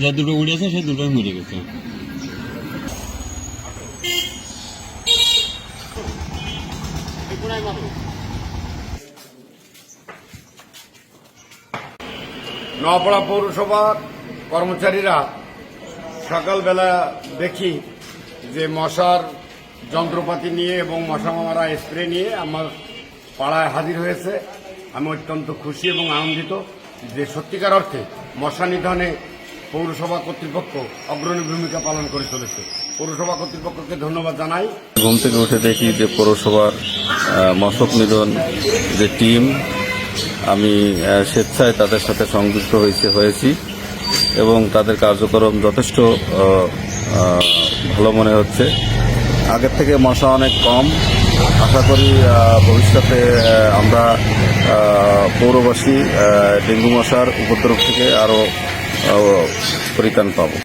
যা দুটো উড়েছে সে দুটোই মরে গেছে নপড়া পৌরসভার কর্মচারীরা সকালবেলা দেখি যে মশার যন্ত্রপাতি নিয়ে এবং মশা মামারা স্প্রে নিয়ে আমার পাড়ায় হাজির হয়েছে। আমি অত্যন্ত খুশি এবং আনন্দিত যে সত্যিকার অর্থে মশা নিধনে পৌরসভা কর্তৃপক্ষ অগ্রণী ভূমিকা পালন করে চলেছে। পৌরসভা কর্তৃপক্ষকে ধন্যবাদ জানাই। ঘুম থেকে উঠে দেখি যে পৌরসভার মশক নিধন যে টিম, আমি স্বেচ্ছায় তাদের সাথে সংযুক্ত হয়েছে, হয়েছি। এবং তাদের কার্যক্রম যথেষ্ট ভালো মনে হচ্ছে। আগের থেকে মশা অনেক কম। আশা করি ভবিষ্যতে আমরা পৌরবাসী ডেঙ্গু মশার উপদ্রব থেকে আরও পরিত্রাণ পাবো।